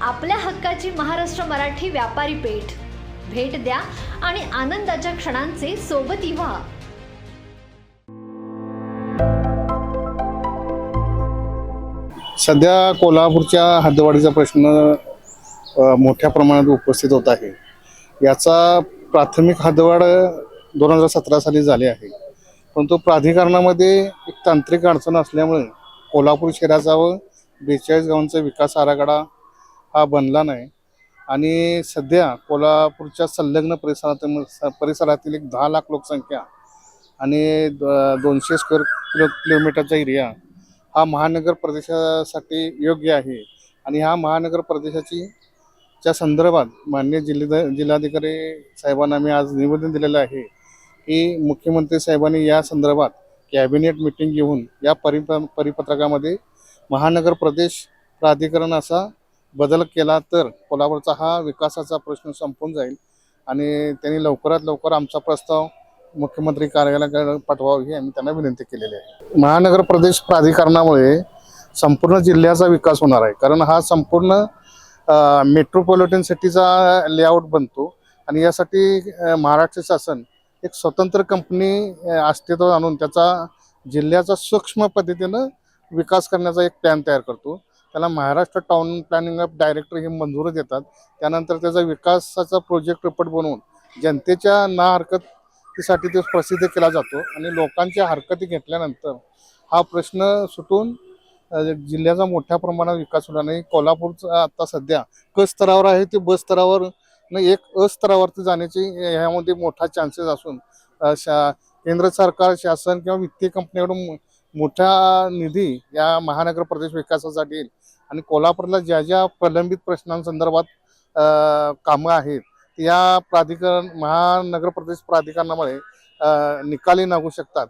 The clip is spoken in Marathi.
आपल्या हक्काची महाराष्ट्र मराठी व्यापारी पेठ. भेट द्या आणि आनंदाच्या क्षणांचे सोबती व्हा. सध्या कोल्हापूरच्या हद्दवाढीचा प्रश्न अ, मोठ्या प्रमाणात उपस्थित होत आहे. याचा प्राथमिक हद्दवाढ दोन हजार सतरा साली झाली आहे. परंतु प्राधिकरणामध्ये एक तांत्रिक अडचण असल्यामुळे कोल्हापूर शहराचा व बेचाळीस गावांचा विकास आराखडा हा बनला नाही. आणि सध्या कोल्हापूरच्या संलग्न परिसरात परिसरातील एक दहा लाख लोकसंख्या आणि द- दोनशे स्क्वेअर किलो किलोमीटरचा एरिया हा महानगर प्रदेशासाठी योग्य आहे. आणि ह्या महानगर प्रदेशाची च्या संदर्भात मान्य जिल्हा जिल्हाधिकारी साहेबांना मी आज निवेदन दिलेलं आहे की मुख्यमंत्री साहेबांनी या संदर्भात कॅबिनेट मिटिंग घेऊन या परिप परिपत्रकामध्ये महानगर प्रदेश प्राधिकरण असा बदल केला तर कोल्हापूरचा हा विकासाचा प्रश्न संपून जाईल. आणि त्यांनी लवकरात लवकर आमचा प्रस्ताव मुख्यमंत्री कार्यालयाकडे पाठवावा ही आम्ही त्यांना विनंती केलेली आहे. महानगर प्रदेश प्राधिकरणामुळे संपूर्ण जिल्ह्याचा विकास होणार आहे. कारण हा संपूर्ण मेट्रोपॉलिटन सिटीचा लेआउट बनतो. आणि यासाठी महाराष्ट्र शासन एक स्वतंत्र कंपनी अस्तित्वात आणून त्याचा जिल्ह्याचा सूक्ष्म पद्धतीनं विकास करण्याचा एक प्लॅन तयार करतो. त्याला Maharashtra town planning of director हे मंजूर देतात. त्यानंतर त्याचा विकासाचा प्रोजेक्ट रिपोर्ट बनवून जनतेच्या ना हरकतीसाठी तो प्रसिद्ध केला जातो आणि लोकांच्या हरकती घेतल्यानंतर हा प्रश्न सुटून जिल्ह्याचा मोठ्या प्रमाणात विकास होणार नाही. कोल्हापूरचा आता सध्या क स्तरावर आहे ते ब स्तरावर न एक अ स्तरावरती जाण्याची ह्यामध्ये मोठा चान्सेस असून शा केंद्र सरकार शासन किंवा वित्तीय कंपनीकडून मोठा निधी या महानगर प्रदेश विकासासाठी येईल. आणि कोल्हापूरला ज्या ज्या प्रलंबित प्रश्नांसंदर्भात कामं आहेत या प्राधिकरण महानगर प्रदेश प्राधिकरणामुळे निकाली लागू शकतात.